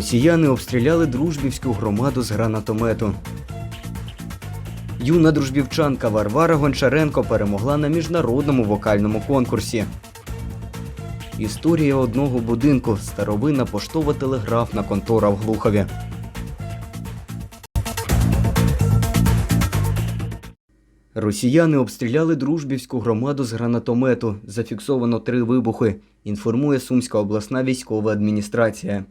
Росіяни обстріляли дружбівську громаду з гранатомету. Юна дружбівчанка Варвара Гончаренко перемогла на міжнародному вокальному конкурсі. Історія одного будинку старовинна поштова телеграфна контора в Глухові. Росіяни обстріляли дружбівську громаду з гранатомету. Зафіксовано три вибухи. Інформує Сумська обласна військова адміністрація.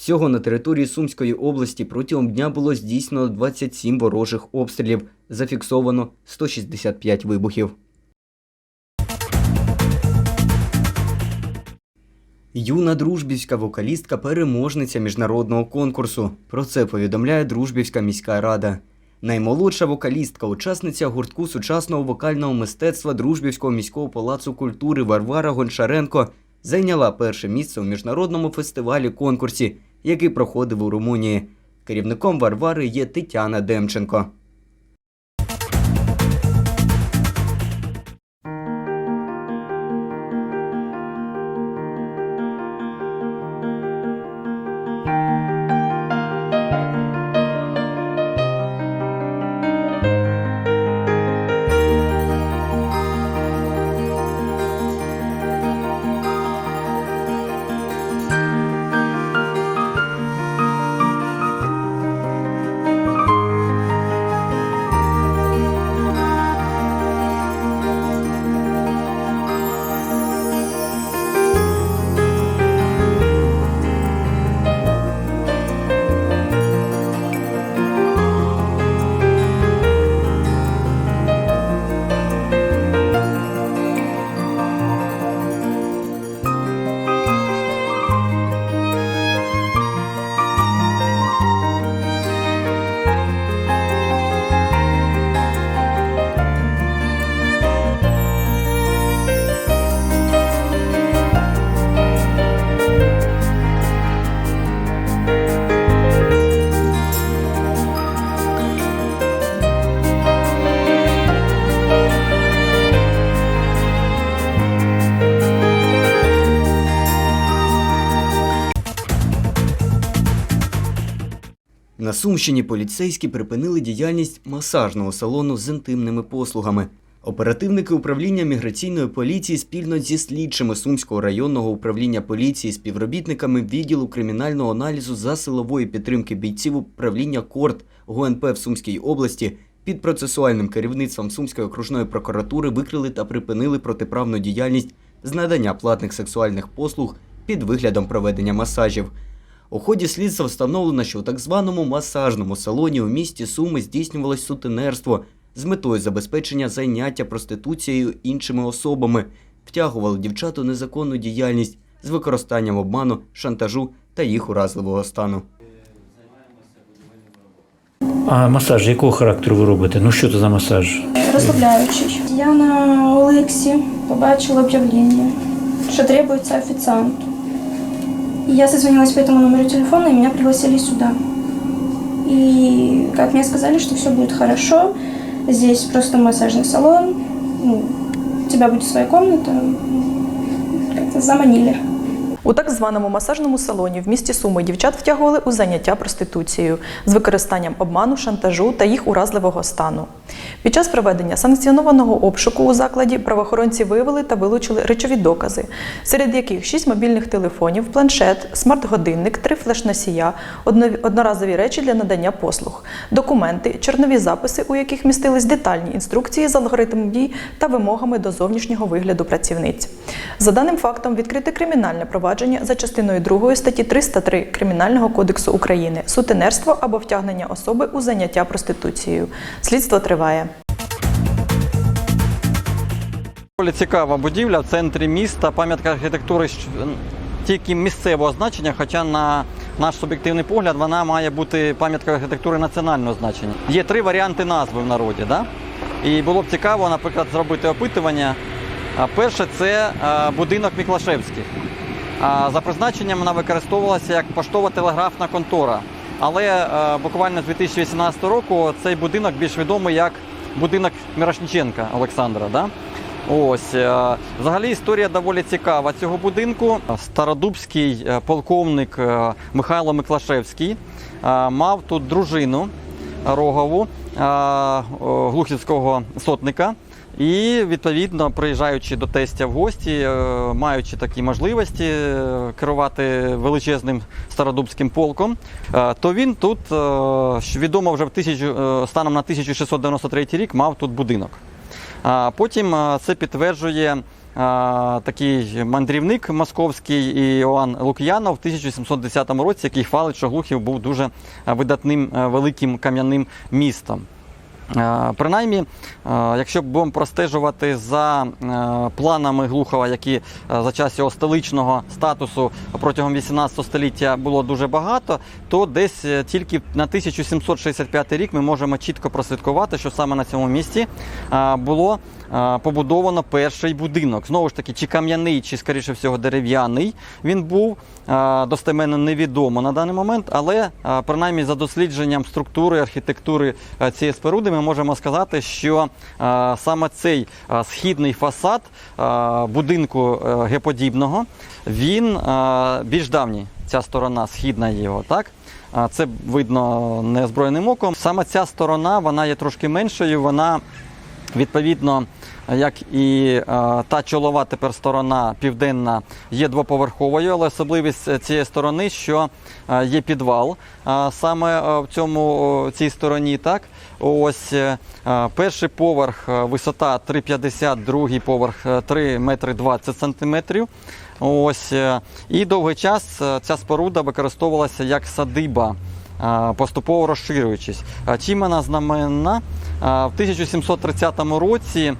Всього на території Сумської області протягом дня було здійснено 27 ворожих обстрілів. Зафіксовано 165 вибухів. Юна дружбівська вокалістка переможниця міжнародного конкурсу. Про це повідомляє Дружбівська міська рада. Наймолодша вокалістка, учасниця гуртку сучасного вокального мистецтва Дружбівського міського палацу культури Варвара Гончаренко зайняла перше місце у міжнародному фестивалі конкурсі, який проходив у Румунії. Керівником Варвари є Тетяна Демченко. На Сумщині поліцейські припинили діяльність масажного салону з інтимними послугами. Оперативники управління міграційної поліції спільно зі слідчими Сумського районного управління поліції, співробітниками відділу кримінального аналізу за силової підтримки бійців управління КОРТ ГУНП в Сумській області під процесуальним керівництвом Сумської окружної прокуратури викрили та припинили протиправну діяльність з надання платних сексуальних послуг під виглядом проведення масажів. У ході слідства встановлено, що у так званому масажному салоні у місті Суми здійснювалось сутенерство з метою забезпечення зайняття проституцією іншими особами, втягували дівчат у незаконну діяльність з використанням обману, шантажу та їх уразливого стану. А масаж якого характеру ви робите? Ну що це за масаж? Розслабляючий. Я на Олексі побачила объявление, что требуется официант. Я созвонилась по этому номеру телефона, и меня пригласили сюда. И как мне сказали, что все будет хорошо, здесь просто массажный салон, ну, у тебя будет своя комната, как-то заманили. У так званому масажному салоні в місті Суми дівчат втягували у заняття проституцією з використанням обману, шантажу та їх уразливого стану. Під час проведення санкціонованого обшуку у закладі правоохоронці виявили та вилучили речові докази, серед яких 6 мобільних телефонів, планшет, смарт-годинник, три флеш-носія, одноразові речі для надання послуг, документи, чорнові записи, у яких містились детальні інструкції з алгоритмом дій та вимогами до зовнішнього вигляду працівниць. За даним фактом відкрите кримінальне провадження за частиною 2 статті 303 Кримінального кодексу України сутенерство або втягнення особи у заняття проституцією. Слідство триває. Доволі цікава будівля в центрі міста, пам'ятка архітектури тільки місцевого значення, хоча на наш суб'єктивний погляд вона має бути пам'яткою архітектури національного значення. Є три варіанти назви в народі. Да? І було б цікаво, наприклад, зробити опитування. Перше це будинок Міклашевських. За призначенням вона використовувалася як поштова телеграфна контора. Але е, буквально з 2018 року цей будинок більш відомий як будинок Мірошниченка Олександра. Да? Ось е, взагалі історія доволі цікава цього будинку. Стародубський е, полковник Михайло Миклашевський мав тут дружину рогову глухівського сотника. І відповідно, приїжджаючи до тестя в гості, е, маючи такі можливості е, керувати величезним стародубським полком, е, то він тут, відомо вже в тисячу, станом на 1693 рік, мав тут будинок. А потім це підтверджує такий мандрівник московський Іоанн Лук'янов в 1710 році, який хвалить, що Глухів був дуже видатним великим кам'яним містом. Е, Принаймні, е, якщо будемо простежувати за е, планами Глухова, які за час його столичного статусу протягом 18 століття було дуже багато, то десь тільки на 1765 рік ми можемо чітко прослідкувати, що саме на цьому місці було побудовано перший будинок. Знову ж таки, чи кам'яний, чи скоріше всього дерев'яний він був достеменно невідомо на даний момент, але принаймні за дослідженням структури архітектури цієї споруди ми можемо сказати, що е, саме цей е, східний фасад е, будинку геподібного він більш давній. Ця сторона східна його, так? Це видно неозброєним оком. Саме ця сторона вона є трошки меншою. Вона відповідно, як і та чолова тепер сторона південна є двоповерховою, але особливість цієї сторони, що є підвал саме в цьому цій стороні. Так, ось е, е, перший поверх е, висота 3,50, другий поверх е, 3 метри 20 сантиметрів. Ось і довгий час ця споруда використовувалася як садиба. Поступово розширюючись. Чим вона знаменна? В 1730 році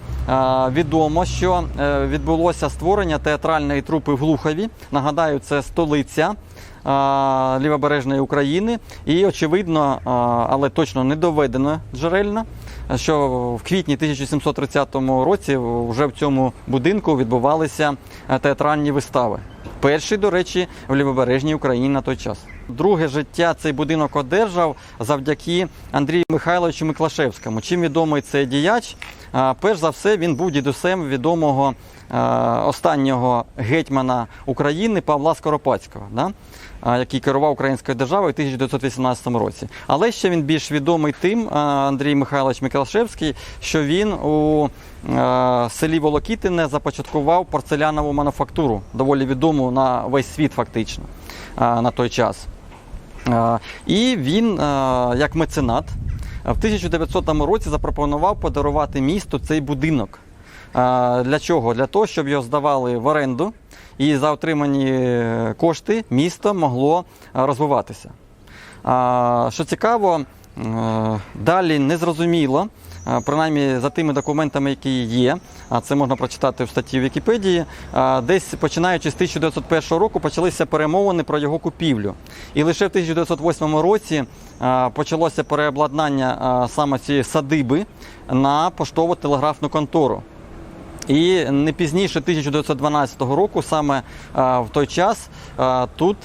відомо, що відбулося створення театральної трупи в Глухові. Нагадаю, це столиця лівобережної України. І очевидно, але точно не доведено джерельно, що в квітні 1730 році вже в цьому будинку відбувалися е, театральні вистави. Перший, до речі, в лівобережній Україні на той час. Друге життя цей будинок одержав завдяки Андрію Михайловичу Миклашевському. Чим відомий цей діяч? Перш за все, він був дідусем відомого останнього гетьмана України Павла Скоропадського, да? який керував українською державою у 1918 році. Але ще він більш відомий тим, Андрій Михайлович Миклашевський, що він у селі Волокітине започаткував порцелянову мануфактуру, доволі відому на весь світ, фактично, на той час. І він, як меценат, в 1900 році запропонував подарувати місту цей будинок. Для чого? Для того, щоб його здавали в оренду, і за отримані е, кошти місто могло розвиватися. Що цікаво, далі незрозуміло, е, принаймні за тими документами, які є, а це можна прочитати в статті Вікіпедії, е, десь починаючи з 1901 року почалися перемовини про його купівлю. І лише в 1908 році е, почалося переобладнання е, саме цієї садиби на поштово-телеграфну контору. І не пізніше 1912 року, саме е, в той час, е, тут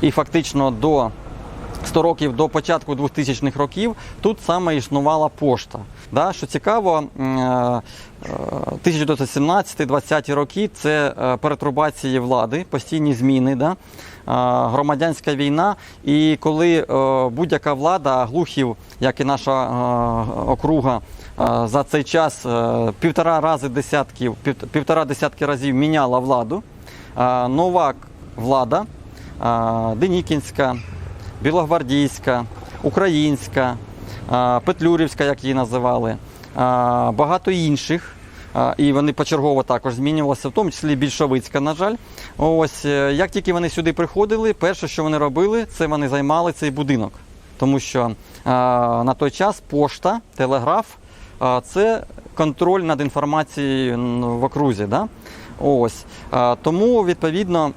і фактично до 100 років до початку 2000-х років тут саме існувала пошта. Да, що цікаво, м, е, е, 1917-20 роки це е, перетрубації влади, постійні зміни, да, громадянська війна. І коли будь-яка влада, глухів, як і наша округа, за цей час півтора рази десятків, півтора десятки разів міняла владу. Нова влада, Денікінська, Білогвардійська, Українська, Петлюрівська, як її називали, багато інших. І вони почергово також змінювалися, в тому числі більшовицька, на жаль. Ось е, як тільки вони сюди приходили, перше, що вони робили, це вони займали цей будинок. Тому що на той час пошта, телеграф це контроль над інформацією в окрузі. Да? Ось. Тому, відповідно,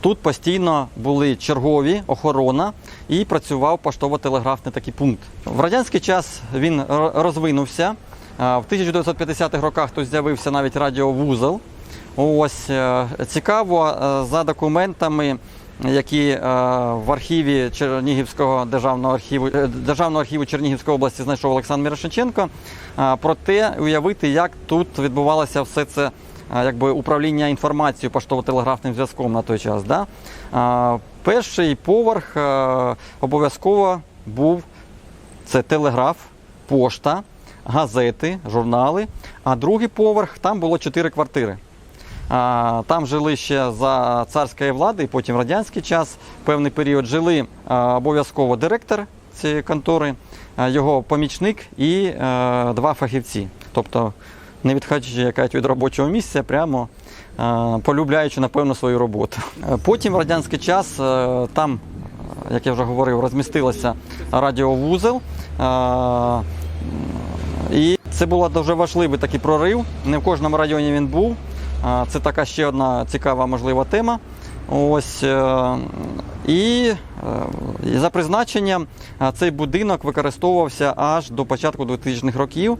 Тут постійно були чергові, охорона і працював поштово-телеграфний такий пункт. В радянський час він розвинувся. Е, В 1950-х роках тут з'явився навіть радіовузол. Ось е, цікаво, е, за документами які е, в архіві Чернігівського державного архіву е, Державного архіву Чернігівської області знайшов Олександр Мірошниченко. Е, Проте уявити, як тут відбувалося все це е, якби управління інформацією поштово-телеграфним зв'язком на той час. Да? Е, Перший поверх е, обов'язково був це телеграф, пошта, газети, журнали. А другий поверх там було чотири квартири. Там жили ще за царської влади, і потім радянський час. Певний період жили а, обов'язково директор цієї контори, а, його помічник і е, два фахівці. Тобто, не відходячи якась від робочого місця, прямо полюбляючи, напевно, свою роботу. Потім в радянський час е, там, як я вже говорив, розмістилося радіовузел. І це був дуже важливий такий прорив. Не в кожному районі він був. Це така ще одна цікава можлива тема. Ось е, і, е, за призначенням цей будинок використовувався аж до початку 2000-х років.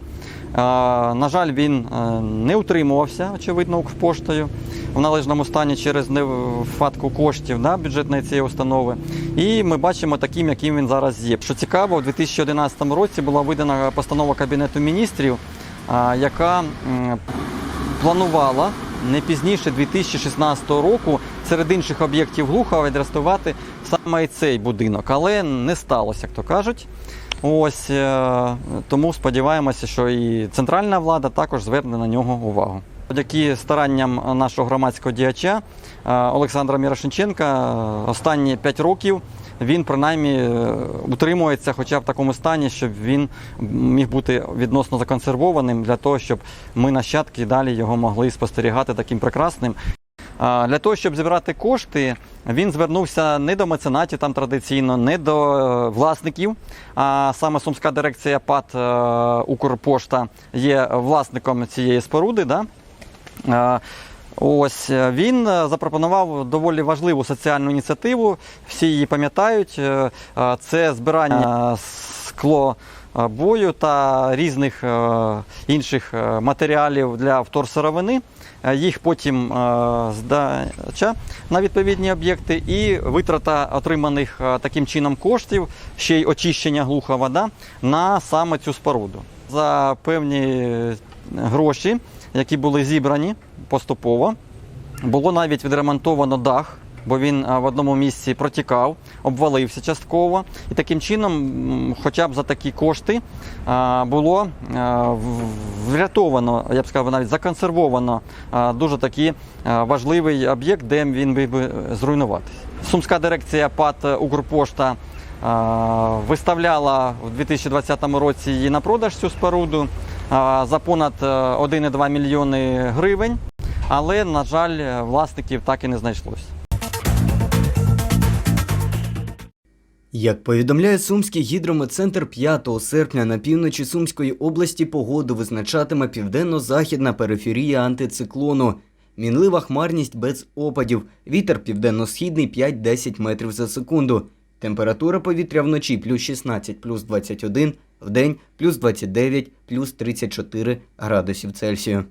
На жаль, він е, не утримувався, очевидно, Укрпоштою в належному стані через нехватку коштів да, бюджетної цієї установи. І ми бачимо таким, яким він зараз є. Що цікаво, у 2011 році була видана постанова Кабінету міністрів, яка планувала не пізніше 2016 року серед інших об'єктів Глухова відреставрувати саме і цей будинок, але не сталося, як то кажуть. Ось е, тому сподіваємося, що і центральна влада також зверне на нього увагу. Завдяки старанням нашого громадського діяча е, Олександра Мірошниченка е, останні 5 років він принаймні е, утримується хоча в такому стані, щоб він міг бути відносно законсервованим для того, щоб ми нащадки далі його могли спостерігати таким прекрасним. Для того, щоб зібрати кошти, він звернувся не до меценатів там традиційно, не до е, власників. А саме Сумська дирекція ПАТ е, Укрпошта є власником цієї споруди. Да? Е, Ось він запропонував доволі важливу соціальну ініціативу. Всі її пам'ятають. Це збирання скло бою та різних е, інших матеріалів для вторсировини. Е, Їх потім е, здача на відповідні об'єкти і витрата отриманих е, таким чином коштів, ще й очищення глуха вода на саме цю споруду. За певні гроші, які були зібрані поступово, було навіть відремонтовано дах, бо він в одному місці протікав, обвалився частково. І таким чином, хоча б за такі кошти, було врятовано, я б сказав, навіть законсервовано дуже такий важливий об'єкт, де він би зруйнуватися. Сумська дирекція ПАТ Укрпошта виставляла в 2020 році її на продаж цю споруду за понад е, 1,2 мільйони гривень. Але, на жаль, власників так і не знайшлось. Як повідомляє Сумський гідрометцентр 5 серпня на півночі Сумської області погоду визначатиме південно-західна периферія антициклону. Мінлива хмарність без опадів. Вітер південно-східний 5-10 метрів за секунду. Температура повітря вночі плюс 16, плюс 21, вдень плюс 29, плюс 34 градусів Цельсію.